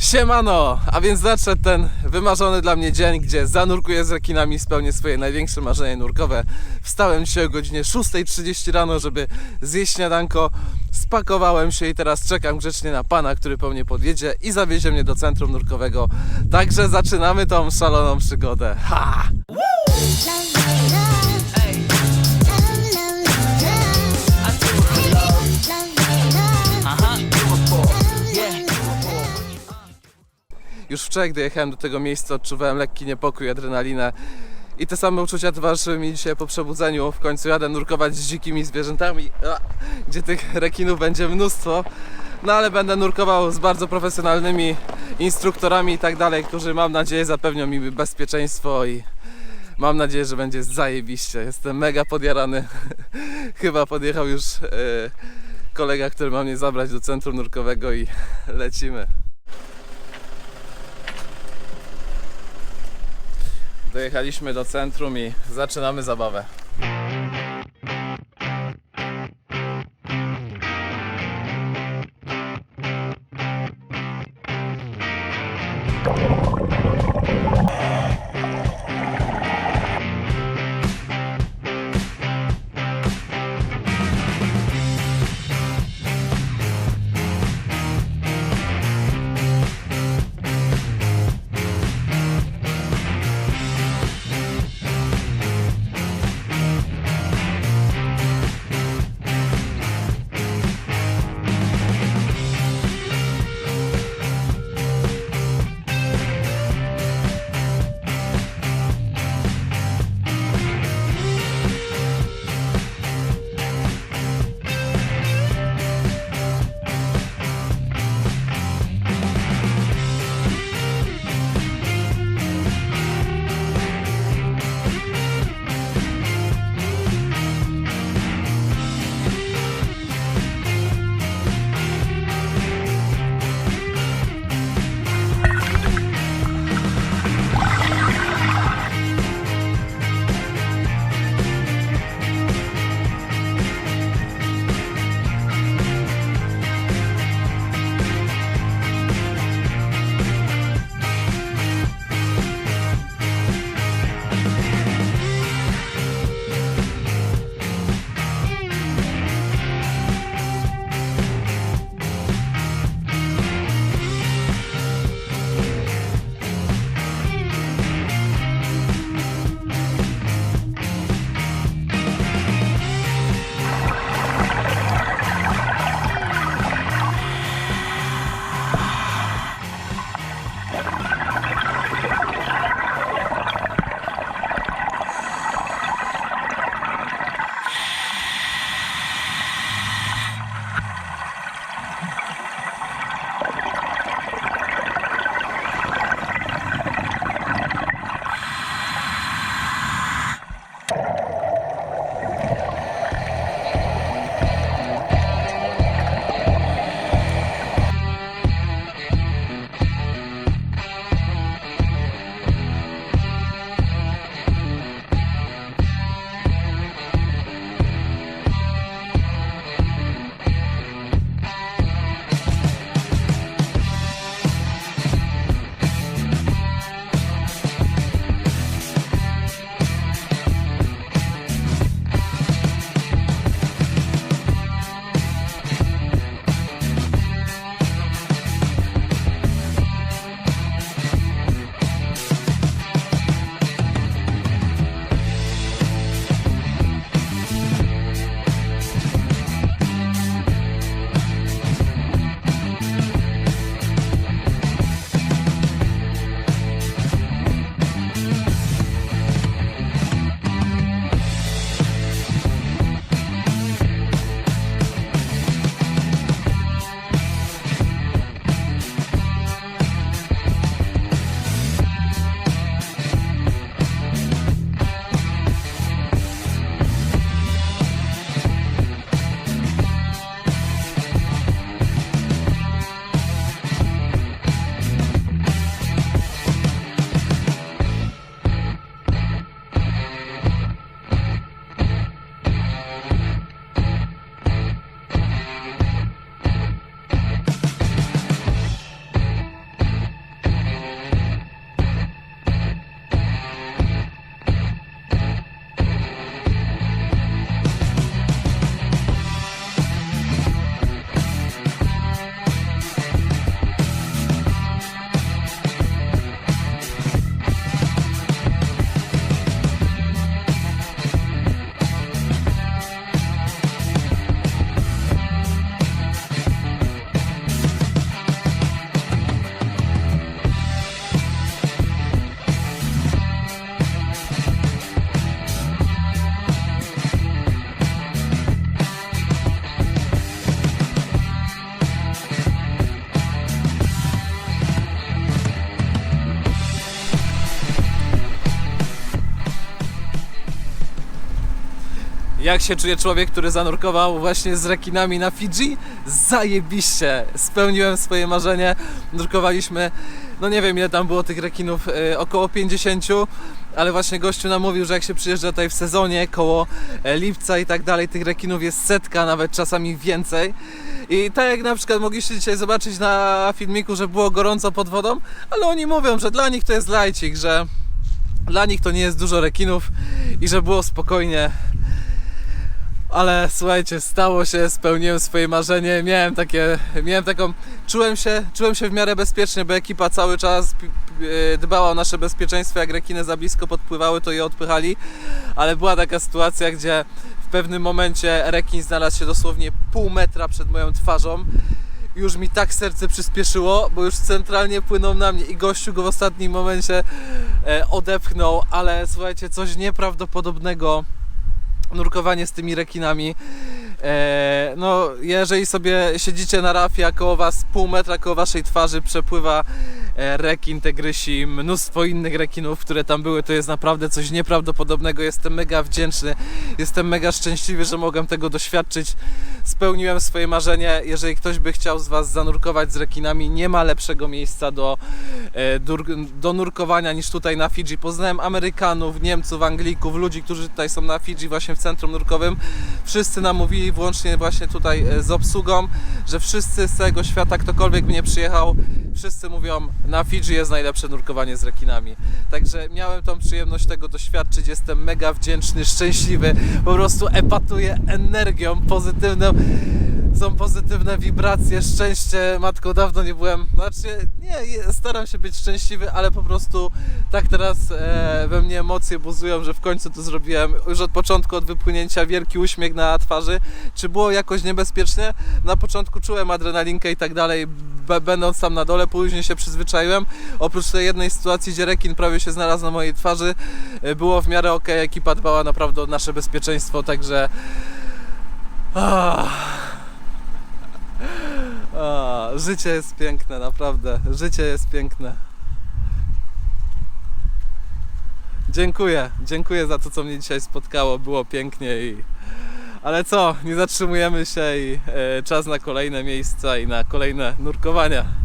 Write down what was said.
Siemano! A więc nadszedł ten wymarzony dla mnie dzień, gdzie zanurkuję z rekinami, spełnię swoje największe marzenie nurkowe. Wstałem dzisiaj o godzinie 6.30 rano, żeby zjeść śniadanko. Spakowałem się i teraz czekam grzecznie na pana, który po mnie podjedzie i zawiezie mnie do centrum nurkowego. Także zaczynamy tą szaloną przygodę. Ha! Już wczoraj, gdy jechałem do tego miejsca, odczuwałem lekki niepokój, adrenalinę. I te same uczucia towarzyszyły mi dzisiaj po przebudzeniu. W końcu jadę nurkować z dzikimi zwierzętami, gdzie tych rekinów będzie mnóstwo. No ale będę nurkował z bardzo profesjonalnymi instruktorami i tak dalej, którzy mam nadzieję zapewnią mi bezpieczeństwo i mam nadzieję, że będzie zajebiście. Jestem mega podjarany. Chyba podjechał już e, kolega, który ma mnie zabrać do centrum nurkowego i lecimy. Dojechaliśmy do centrum i zaczynamy zabawę. Jak się czuje człowiek, który zanurkował właśnie z rekinami na Fidżi? Zajebiście! Spełniłem swoje marzenie. Nurkowaliśmy, no nie wiem ile tam było tych rekinów, e, około 50, ale właśnie gościu nam mówił, że jak się przyjeżdża tutaj w sezonie, koło e, lipca i tak dalej, tych rekinów jest setka, nawet czasami więcej. I tak jak na przykład mogliście dzisiaj zobaczyć na filmiku, że było gorąco pod wodą, ale oni mówią, że dla nich to jest lajcik, że dla nich to nie jest dużo rekinów i że było spokojnie. Ale słuchajcie, stało się, spełniłem swoje marzenie, miałem takie, miałem taką, czułem się, czułem się w miarę bezpiecznie, bo ekipa cały czas e, dbała o nasze bezpieczeństwo, jak rekiny za blisko podpływały, to je odpychali, ale była taka sytuacja, gdzie w pewnym momencie rekin znalazł się dosłownie pół metra przed moją twarzą. Już mi tak serce przyspieszyło, bo już centralnie płynął na mnie i gościu go w ostatnim momencie e, odepchnął, ale słuchajcie, coś nieprawdopodobnego nurkowanie z tymi rekinami. E, no, jeżeli sobie siedzicie na rafie, a koło was pół metra koło waszej twarzy przepływa rekin, tygrysi, mnóstwo innych rekinów, które tam były, to jest naprawdę coś nieprawdopodobnego. Jestem mega wdzięczny, jestem mega szczęśliwy, że mogłem tego doświadczyć. Spełniłem swoje marzenie. Jeżeli ktoś by chciał z was zanurkować z rekinami, nie ma lepszego miejsca do, e, do nurkowania niż tutaj na Fidżi. Poznałem Amerykanów, Niemców, Anglików, ludzi, którzy tutaj są na Fidżi właśnie w centrum nurkowym. Wszyscy nam mówili, włącznie właśnie tutaj e, z obsługą, że wszyscy z całego świata, ktokolwiek by nie przyjechał, wszyscy mówią, na Fidżi jest najlepsze nurkowanie z rekinami. Także miałem tą przyjemność tego doświadczyć, jestem mega wdzięczny, szczęśliwy, po prostu epatuję energią pozytywną. Są pozytywne wibracje, szczęście. Matko, dawno nie byłem. Znaczy, nie, staram się być szczęśliwy, ale po prostu tak teraz e, we mnie emocje buzują, że w końcu to zrobiłem. Już od początku, od wypłynięcia, wielki uśmiech na twarzy. Czy było jakoś niebezpiecznie? Na początku czułem adrenalinkę i tak dalej, będąc tam na dole, później się przyzwyczaiłem. Oprócz tej jednej sytuacji, gdzie rekin prawie się znalazł na mojej twarzy, e, było w miarę ok. Ekipa dbała naprawdę o nasze bezpieczeństwo, także. Ah. A, życie jest piękne, naprawdę. Życie jest piękne. Dziękuję, dziękuję za to, co mnie dzisiaj spotkało. Było pięknie i. Ale co, nie zatrzymujemy się i e, czas na kolejne miejsca i na kolejne nurkowania.